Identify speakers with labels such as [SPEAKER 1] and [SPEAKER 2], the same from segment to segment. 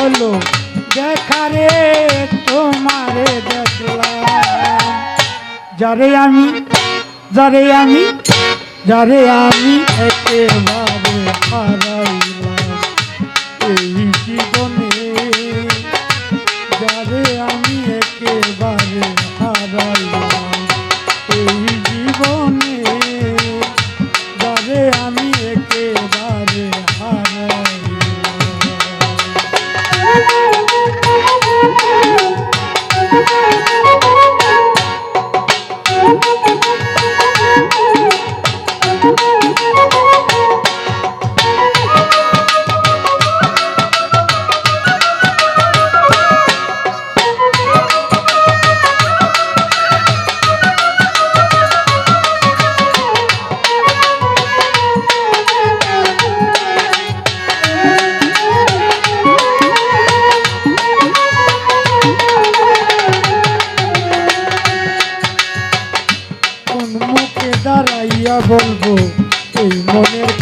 [SPEAKER 1] হলো দেখারে তোমারে দেখলাম। যারে আমি যারে আমি যারে আমি একেবারে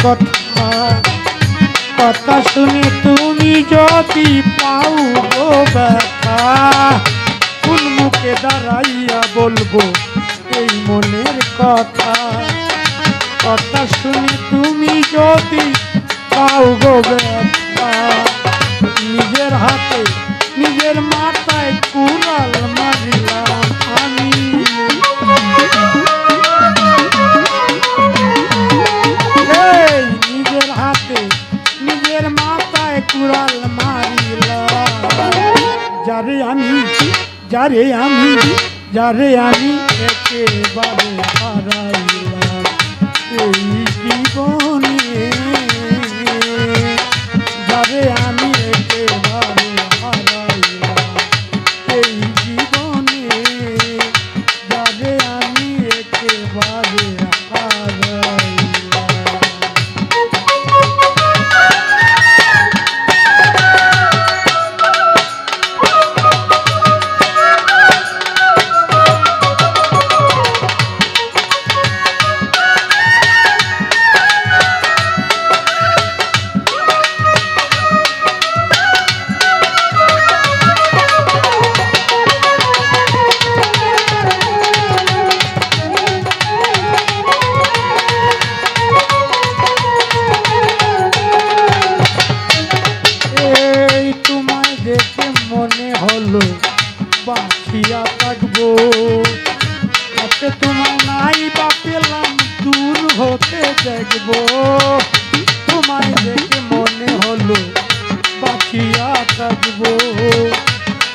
[SPEAKER 1] কথা কথা শুনে তুমি যদি পাও গো ব্যথা কোন মুখে দাঁড়াইয়া বলব এই মনের কথা। কথা শুনে তুমি যদি পাও গো ব্যথা, নিজের হাতে, নিজের মাথায় কুড়াল কুড়াল মারিল। যারে আমি যারে আমি যারে আমি একেবারে থাকব হাতে তোমার নাই বা পেলাম, দূর হতে দেখব। তোমায় দেখে মনে হলো বাঁচিয়া থাকব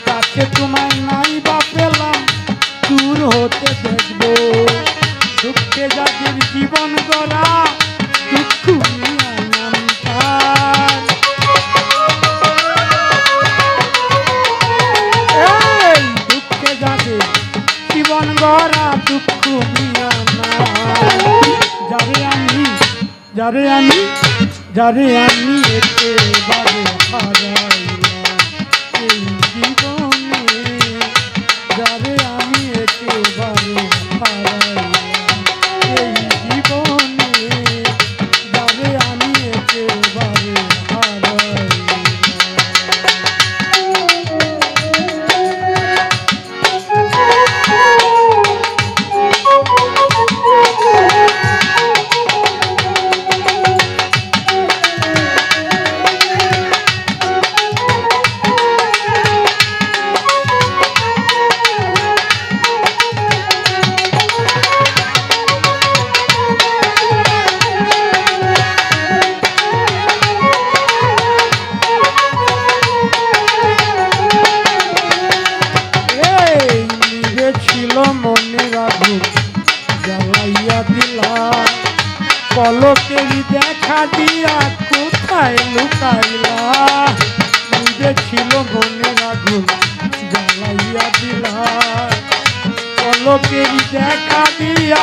[SPEAKER 1] কাছে তোমায় যারে আমি যারে আমি এতে হারাইলাম দিয়া কোথায় লুকাইলা? বুঝেছিল ছিল মনে রাখু জ্বালাইয়া দিলা। পলকেরই দেখা দিয়া